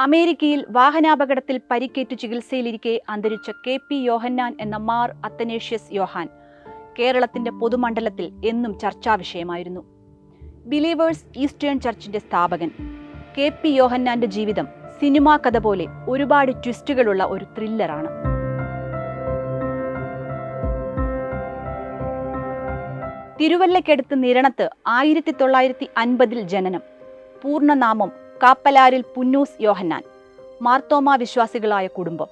അമേരിക്കയിൽ വാഹനാപകടത്തിൽ പരിക്കേറ്റ് ചികിത്സയിലിരിക്കെ അന്തരിച്ച കെ പി യോഹന്നാൻ എന്ന മാർ അത്തനേഷ്യസ് യോഹാൻ കേരളത്തിന്റെ പൊതുമണ്ഡലത്തിൽ എന്നും ചർച്ചാ വിഷയമായിരുന്നു. ബിലീവേഴ്സ് ഈസ്റ്റേൺ ചർച്ചിന്റെ സ്ഥാപകൻ കെ പി യോഹന്നാന്റെ ജീവിതം സിനിമാ കഥ പോലെ ഒരുപാട് ട്വിസ്റ്റുകളുള്ള ഒരു ത്രില്ലറാണ്. തിരുവല്ലയ്ക്കടുത്ത് നിരണത്ത് ആയിരത്തി തൊള്ളായിരത്തി അൻപതിൽ ജനനം പൂർണനാമം കാപ്പലാരിൽ പുന്നൂസ് യോഹന്നാൻ മാർത്തോമാ വിശ്വാസികളായ കുടുംബം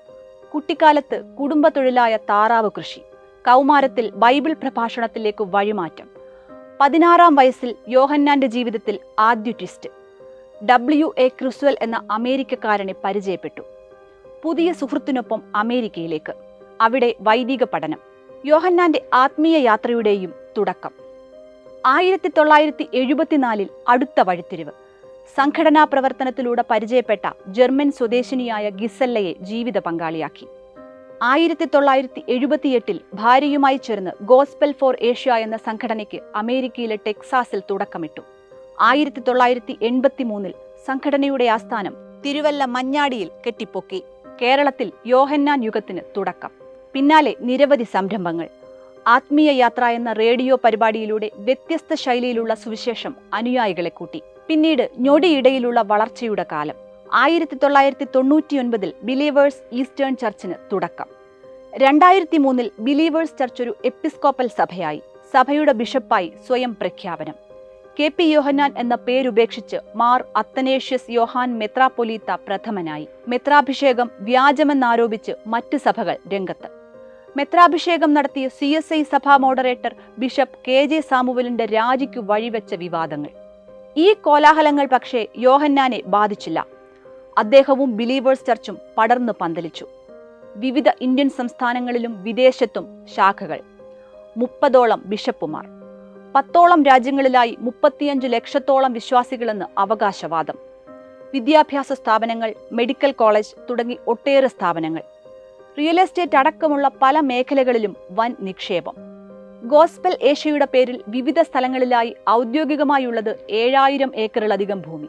കുട്ടിക്കാലത്ത് കുടുംബ തൊഴിലായ താറാവ് കൃഷി കൗമാരത്തിൽ ബൈബിൾ പ്രഭാഷണത്തിലേക്ക് വഴിമാറ്റം പതിനാറാം വയസ്സിൽ യോഹന്നാന്റെ ജീവിതത്തിൽ ആദ്യ ട്വിസ്റ്റ് ഡബ്ല്യു എ ക്രിസ്വൽ എന്ന അമേരിക്കക്കാരനെ പരിചയപ്പെട്ടു. പുതിയ സുഹൃത്തിനൊപ്പം അമേരിക്കയിലേക്ക് അവിടെ വൈദിക പഠനം യോഹന്നാന്റെ ആത്മീയ യാത്രയുടെയും തുടക്കം. ആയിരത്തി തൊള്ളായിരത്തി എഴുപത്തിനാലിൽ അടുത്ത വഴിത്തിരിവ് സംഘടനാ പ്രവർത്തനത്തിലൂടെ പരിചയപ്പെട്ട ജർമ്മൻ സ്വദേശിനിയായ ഗിസല്ലയെ ജീവിത പങ്കാളിയാക്കി. ആയിരത്തി തൊള്ളായിരത്തി എഴുപത്തിയെട്ടിൽ ഭാര്യയുമായി ചേർന്ന് ഗോസ്പെൽ ഫോർ ഏഷ്യ എന്ന സംഘടനയ്ക്ക് അമേരിക്കയിലെ ടെക്സാസിൽ തുടക്കമിട്ടു. ആയിരത്തി തൊള്ളായിരത്തി എൺപത്തി മൂന്നിൽ സംഘടനയുടെ ആസ്ഥാനം തിരുവല്ല മഞ്ഞാടിയിൽ കെട്ടിപ്പൊക്കി. കേരളത്തിൽ യോഹന്നാൻ യുഗത്തിന് തുടക്കം. പിന്നാലെ നിരവധി സംരംഭങ്ങൾ. ആത്മീയ യാത്ര എന്ന റേഡിയോ പരിപാടിയിലൂടെ വ്യത്യസ്ത ശൈലിയിലുള്ള സുവിശേഷം അനുയായികളെ കൂട്ടി. പിന്നീട് ഞൊടിയിടയിലുള്ള വളർച്ചയുടെ കാലം. ആയിരത്തി തൊള്ളായിരത്തി തൊണ്ണൂറ്റിയൊൻപതിൽ ബിലീവേഴ്സ് ഈസ്റ്റേൺ ചർച്ചിന് തുടക്കം. രണ്ടായിരത്തി മൂന്നിൽ ബിലീവേഴ്സ് ചർച്ച് ഒരു എപ്പിസ്കോപ്പൽ സഭയായി. സഭയുടെ ബിഷപ്പായി സ്വയം പ്രഖ്യാപനം. കെ പി യോഹന്നാൻ എന്ന പേരുപേക്ഷിച്ച് മാർ അത്തനേഷ്യസ് യോഹാൻ മെത്രാപൊലീത്ത പ്രഥമനായി. മെത്രാഭിഷേകം വ്യാജമെന്നാരോപിച്ച് മറ്റ് സഭകൾ രംഗത്ത്. മെത്രാഭിഷേകം നടത്തിയ സി എസ് ഐ സഭാ മോഡറേറ്റർ ബിഷപ്പ് കെ ജെ സാമുവലിന്റെ രാജിക്കു വഴിവെച്ച വിവാദങ്ങൾ. ഈ കോലാഹലങ്ങൾ പക്ഷേ യോഹന്നാനെ ബാധിച്ചില്ല. അദ്ദേഹവും ബിലീവേഴ്സ് ചർച്ചും പടർന്നു പന്തലിച്ചു. വിവിധ ഇന്ത്യൻ സംസ്ഥാനങ്ങളിലും വിദേശത്തും ശാഖകൾ. മുപ്പതോളം ബിഷപ്പുമാർ. പത്തോളം രാജ്യങ്ങളിലായി മുപ്പത്തിയഞ്ച് ലക്ഷത്തോളം വിശ്വാസികളെന്ന് അവകാശവാദം. വിദ്യാഭ്യാസ സ്ഥാപനങ്ങൾ മെഡിക്കൽ കോളേജ് തുടങ്ങി ഒട്ടേറെ സ്ഥാപനങ്ങൾ. റിയൽ എസ്റ്റേറ്റ് അടക്കമുള്ള പല മേഖലകളിലും വൻ നിക്ഷേപം. ഗോസ്പൽ ഏഷ്യയുടെ പേരിൽ വിവിധ സ്ഥലങ്ങളിലായി ഔദ്യോഗികമായുള്ളത് ഏഴായിരം ഏക്കറിലധികം ഭൂമി.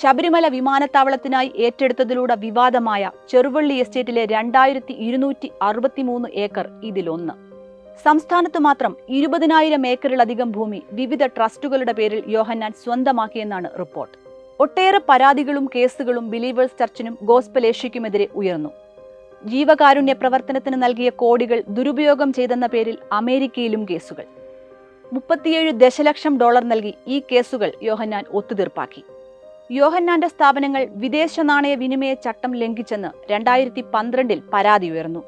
ശബരിമല വിമാനത്താവളത്തിനായി ഏറ്റെടുത്തതിലൂടെ വിവാദമായ ചെറുവള്ളി എസ്റ്റേറ്റിലെ രണ്ടായിരത്തി ഇരുന്നൂറ്റി അറുപത്തിമൂന്ന് ഏക്കർ ഇതിലൊന്ന്. സംസ്ഥാനത്ത് മാത്രം ഇരുപതിനായിരം ഏക്കറിലധികം ഭൂമി വിവിധ ട്രസ്റ്റുകളുടെ പേരിൽ യോഹന്നാൻ സ്വന്തമാക്കിയെന്നാണ് റിപ്പോർട്ട്. ഒട്ടേറെ പരാതികളും കേസുകളും ബിലീവേഴ്സ് ചർച്ചിനും ഗോസ്പലേഷ്യയ്ക്കുമെതിരെ ഉയർന്നു. ജീവകാരുണ്യ പ്രവർത്തനത്തിന് നൽകിയ കോടികൾ ദുരുപയോഗം ചെയ്തെന്ന പേരിൽ അമേരിക്കയിലും കേസുകൾ. മുപ്പത്തിയേഴ് ദശലക്ഷം ഡോളർ നൽകി ഈ കേസുകൾ യോഹന്നാൻ ഒത്തുതീർപ്പാക്കി. യോഹന്നാന്റെ സ്ഥാപനങ്ങൾ വിദേശ നാണയ വിനിമയ ചട്ടം ലംഘിച്ചെന്ന് രണ്ടായിരത്തി പന്ത്രണ്ടിൽ പരാതി ഉയർന്നു.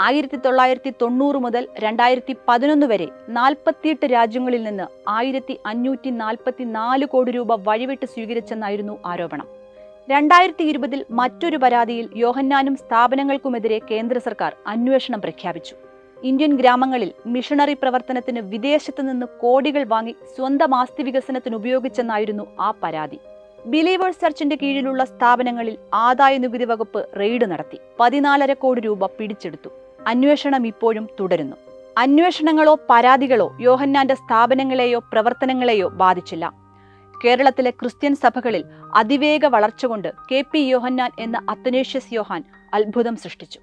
ആയിരത്തി തൊള്ളായിരത്തി തൊണ്ണൂറ് മുതൽ രണ്ടായിരത്തി പതിനൊന്ന് വരെ നാൽപ്പത്തിയെട്ട് രാജ്യങ്ങളിൽ നിന്ന് ആയിരത്തി അഞ്ഞൂറ്റി നാൽപ്പത്തി നാല് കോടി രൂപ വഴിവിട്ട് സ്വീകരിച്ചെന്നായിരുന്നു ആരോപണം. രണ്ടായിരത്തി ഇരുപതിൽ മറ്റൊരു പരാതിയിൽ യോഹന്നാനും സ്ഥാപനങ്ങൾക്കുമെതിരെ കേന്ദ്ര സർക്കാർ അന്വേഷണം പ്രഖ്യാപിച്ചു. ഇന്ത്യൻ ഗ്രാമങ്ങളിൽ മിഷണറി പ്രവർത്തനത്തിന് വിദേശത്തു നിന്ന് കോടികൾ വാങ്ങി സ്വന്തം ആസ്തി വികസനത്തിന് ഉപയോഗിച്ചെന്നായിരുന്നു ആ പരാതി. ബിലീവേഴ്സ് ചർച്ചിന്റെ കീഴിലുള്ള സ്ഥാപനങ്ങളിൽ ആദായ നികുതി വകുപ്പ് റെയ്ഡ് നടത്തി. പതിനാലര കോടി രൂപ പിടിച്ചെടുത്തു. അന്വേഷണം ഇപ്പോഴും തുടരുന്നു. അന്വേഷണങ്ങളോ പരാതികളോ യോഹന്നാന്റെ സ്ഥാപനങ്ങളെയോ പ്രവർത്തനങ്ങളെയോ ബാധിച്ചില്ല. കേരളത്തിലെ ക്രിസ്ത്യൻ സഭകളിൽ അതിവേഗ വളർച്ച കൊണ്ട് കെ പി യോഹന്നാൻ എന്ന അത്തനേഷ്യസ് യോഹാൻ അത്ഭുതം സൃഷ്ടിച്ചു.